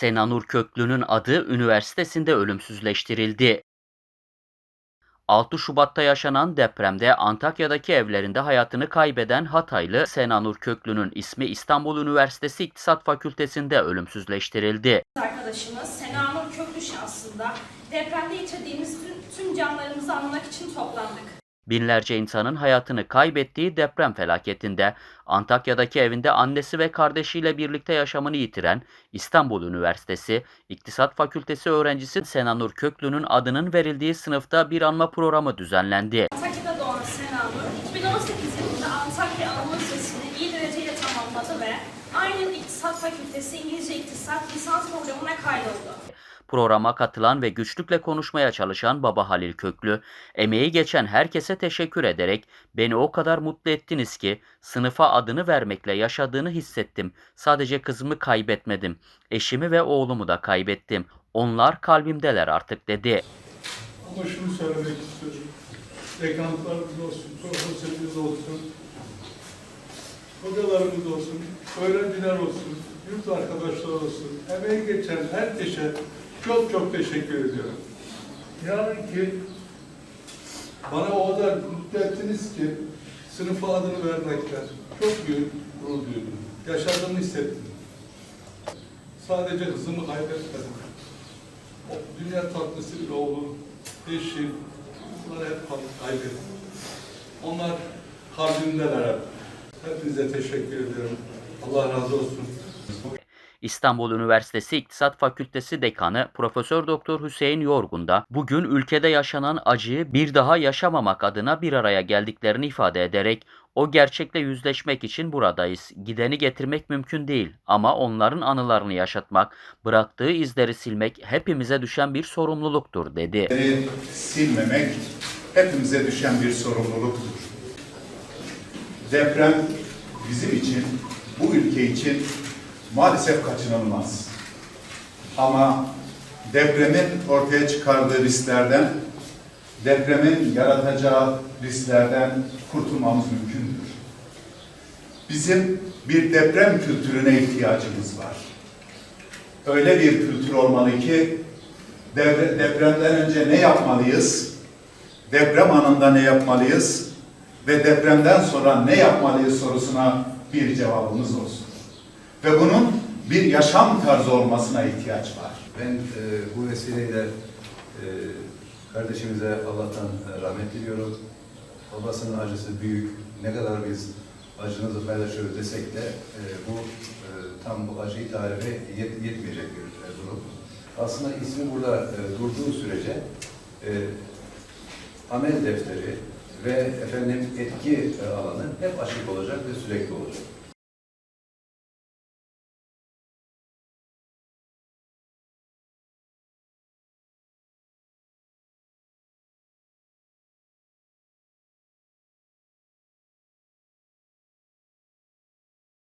Senanur Köklü'nün adı üniversitesinde ölümsüzleştirildi. 6 Şubat'ta yaşanan depremde Antakya'daki evlerinde hayatını kaybeden Hataylı Senanur Köklü'nün ismi İstanbul Üniversitesi İktisat Fakültesi'nde ölümsüzleştirildi. Arkadaşımız Senanur Köklüş aslında depremde yitirdiğimiz tüm canlarımızı anmak için toplandık. Binlerce insanın hayatını kaybettiği deprem felaketinde Antakya'daki evinde annesi ve kardeşiyle birlikte yaşamını yitiren İstanbul Üniversitesi İktisat Fakültesi öğrencisi Senanur Köklü'nün adının verildiği sınıfta bir anma programı düzenlendi. Antakya'da doğan Senanur 2018 yılında Antakya Anadolu Lisesi'ni iyi dereceyle tamamladı ve aynı İktisat Fakültesi İngilizce İktisat lisans programına kaydoldu. Programa katılan ve güçlükle konuşmaya çalışan Baba Halil Köklü, emeği geçen herkese teşekkür ederek beni o kadar mutlu ettiniz ki sınıfa adını vermekle yaşadığını hissettim. Sadece kızımı kaybetmedim. Eşimi ve oğlumu da kaybettim. Onlar kalbimdeler artık dedi. Ama şunu söylemek istiyorum. Dekantlarımız olsun, profesörümüz olsun, hocalarımız olsun, öğrenciler olsun, yurt arkadaşlar olsun, emeği geçen herkese çok çok teşekkür ediyorum. Yarın ki bana o kadar mutlu ki sınıfa adını vermekten çok büyük gurur duydum. Yaşadığımı hissettim. Sadece kızımı kaybetmedim. O dünya tatlısı bir oğlum, eşim, bunlar hep kaybettim. Onlar kalbimdeler hep. Hepinize teşekkür ediyorum. Allah razı olsun. İstanbul Üniversitesi İktisat Fakültesi Dekanı Profesör Doktor Hüseyin Yorgun da bugün ülkede yaşanan acıyı bir daha yaşamamak adına bir araya geldiklerini ifade ederek o gerçekle yüzleşmek için buradayız. Gideni getirmek mümkün değil ama onların anılarını yaşatmak, bıraktığı izleri silmek hepimize düşen bir sorumluluktur dedi. Silmemek hepimize düşen bir sorumluluktur. Deprem bizim için, bu ülke için maalesef kaçınılmaz. Ama depremin ortaya çıkardığı risklerden, depremin yaratacağı risklerden kurtulmamız mümkündür. Bizim bir deprem kültürüne ihtiyacımız var. Öyle bir kültür olmalı ki depremden önce ne yapmalıyız? Deprem anında ne yapmalıyız? Ve depremden sonra ne yapmalıyız sorusuna bir cevabımız olsun. Ve bunun bir yaşam tarzı olmasına ihtiyaç var. Ben e, bu vesileyle e, kardeşimize Allah'tan e, rahmet diliyorum. Babasının acısı büyük. Ne kadar biz acınızı paylaşıyoruz desek de e, bu e, tam bu acıyı tarife yet- yetmeyecek bir e, durum. Aslında ismi burada e, durduğu sürece e, amel defteri ve efendim etki e, alanı hep açık olacak ve sürekli olacak.